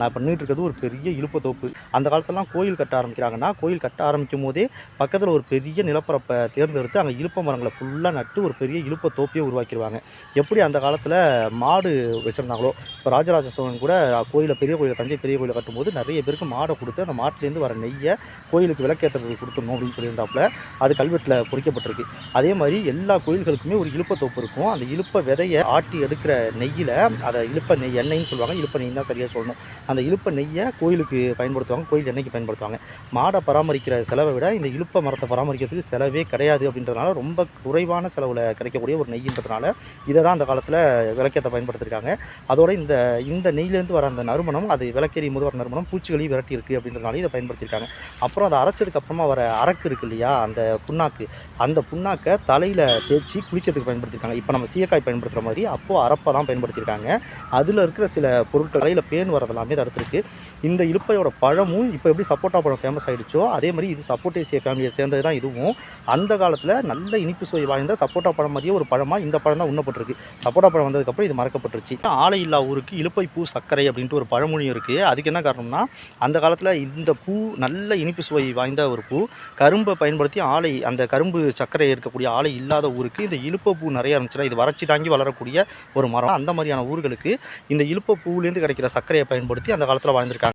நான் பண்ணிகிட்டு இருக்கிறது ஒரு பெரிய இழுப்பத்தோப்பு அந்த காலத்துலலாம் கோயில் கட்ட ஆரம்பிக்கிறாங்கன்னா கோயில் கட்ட ஆரம்பிக்கும் போதே பக்கத்தில் ஒரு பெரிய நிலப்பரப்பை தேர்ந்தெடுத்து அங்கே இழுப்ப மரங்களை ஃபுல்லாக நட்டு ஒரு பெரிய இழுப்ப தோப்பையே உருவாக்கிடுவாங்க எப்படி அந்த காலத்தில் மாடு வச்சுருந்தாங்களோ இப்போ ராஜராஜ சோழன் கூட கோயிலில் பெரிய கோயிலை தஞ்சை பெரிய கோயிலை கட்டும்போது நிறைய பேருக்கு மாடை கொடுத்து அந்த மாட்டிலேருந்து வர நெய்யை கோயிலுக்கு விளக்கேற்றுறதுக்கு கொடுத்துடணும் அப்படின்னு சொல்லியிருந்தாப்புல. அது கல்வெட்டில் பொறிக்கப்பட்டிருக்கு. அதே மாதிரி எல்லா கோயில்களுக்குமே ஒரு இழுப்ப தோப்பு இருக்கும். அந்த இழுப்ப விதையை ஆட்டி எடுக்கிற நெய்யில் அதை இழுப்ப நெய் எண்ணெய்னு சொல்லுவாங்க. இழுப்ப நெய் தான் சரியாக சொல்லணும். அந்த இழுப்ப நெய்யை கோயிலுக்கு பயன்படுத்துவாங்க கோயில் எண்ணெய்க்கு பயன்படுத்துவாங்க. மாடை பராமரிக்கிற செலவை விட இந்த இழுப்ப மரத்தை பராமரிக்கிறதுக்கு செலவே கிடையாது அப்படின்றதுனால ரொம்ப குறைவான செலவில் கிடைக்கக்கூடிய ஒரு நெய்ன்றதுனால இதை தான் அந்த காலத்தில் விளக்கத்தை பயன்படுத்தியிருக்காங்க அதோட இந்த இந்த நெய்லேருந்து வர அந்த நறுமணம் அது விளக்கேறி போது வர நறுமணம் பூச்சிகளையும் விரட்டி இருக்குது அப்படின்றதுனால இதை பயன்படுத்தியிருக்காங்க அப்புறம் அதை அரைச்சதுக்கு அப்புறமா வர அரக்கு இருக்கு இல்லையா அந்த புண்ணாக்கு அந்த புண்ணாக்கை தலையில் தேய்ச்சி குளிக்கிறதுக்கு பயன்படுத்தியிருக்காங்க இப்போ நம்ம சீயக்காய் பயன்படுத்துகிற மாதிரி அப்போது அரப்பை தான் பயன்படுத்தியிருக்காங்க அதில் இருக்கிற சில பொருட்கள் தலையில் பேன் வரதெல்லாமே தடுத்துருக்கு இந்த இலுப்பையோட பழமும் இப்போ எப்படி சப்போட்டா பழம் ஃபேமஸ் ஆகிடுச்சோ அதே மாதிரி இது சப்போட்டேசிய ஃபேமிலியை சேர்ந்தது தான் இதுவும். அந்த காலத்தில் நல்ல இனிப்பு சுவை வாய்ந்த சப்போட்டா பழம் மாதிரியே ஒரு பழமாக இந்த பழம் தான் உண்ணப்பட்டிருக்கு. சப்போட்டா பழம் வந்ததுக்கப்புறம் இது மறக்கப்பட்டுருச்சு. ஆலை இல்லா ஊருக்கு இலுப்பை பூ சர்க்கரை அப்படின்ட்டு ஒரு பழமொழி இருக்குது அதுக்கு என்ன காரணம்னா அந்த காலத்தில் இந்த பூ நல்ல இனிப்பு சுவை வாய்ந்த ஒரு பூ. கரும்பை பயன்படுத்தி ஆலை அந்த கரும்பு சர்க்கரை இருக்கக்கூடிய ஆலை இல்லாத ஊருக்கு இந்த இலுப்ப பூ நிறைய இருந்துச்சுன்னா இது வறட்சி தாங்கி வளரக்கூடிய ஒரு மரம். அந்த மாதிரியான ஊர்களுக்கு இந்த இலுப்ப பூவிலேருந்து கிடைக்கிற சர்க்கரையை பயன்படுத்தி அந்த காலத்தில் வாழ்ந்திருக்காங்க.